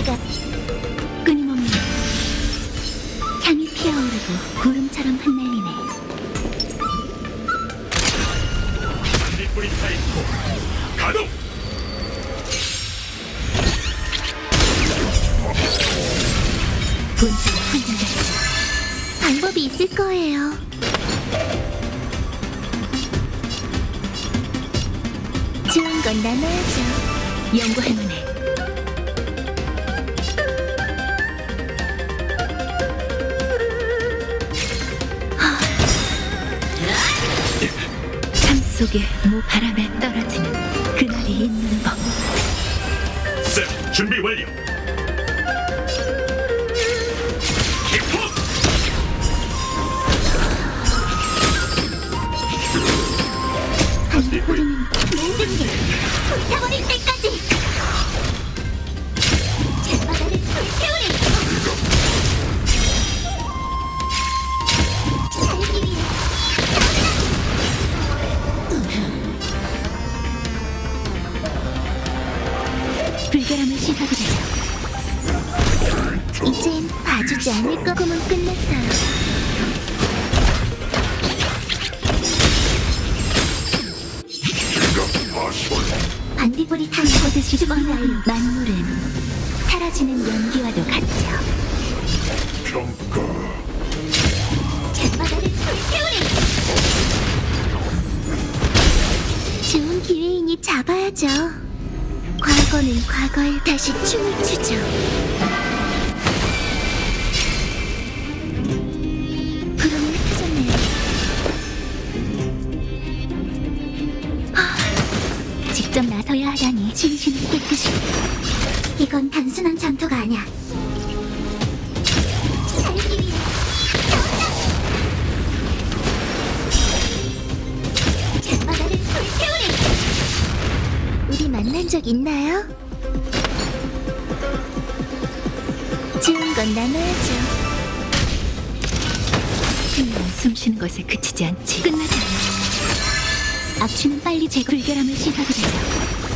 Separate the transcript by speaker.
Speaker 1: 때가 끊임없는 향이 피어오르고 구름처럼 흩날리네. 방법이 있을 거예요. 좋은 건 나눠야죠. 연구할 만해 속에 모 바람에 떨어지는 그날이 있는 법
Speaker 2: 셋 준비 완료!
Speaker 1: 불결함을 씻어드리죠. 이젠 봐주지 않을 거 꿈은 끝났어요. 반딧불이 타는 보듯이 주머니를 만물은 사라지는 연기와도 같죠.
Speaker 2: 평가
Speaker 1: 좋은 기회이니 잡아야죠 과거는 과거에 다시 춤을 추죠. 구름이 흩어졌네요 하, 직접 나서야 하다니 진심이 깨끗이. 이건 단순한 전투가 아니야 만난 적 있나요? 좋은 건 나눠야죠. 생명은 숨쉬는 것에 그치지 않지. 끝나지 않아. 악취는 빨리 제거 불결함을 씻어드리죠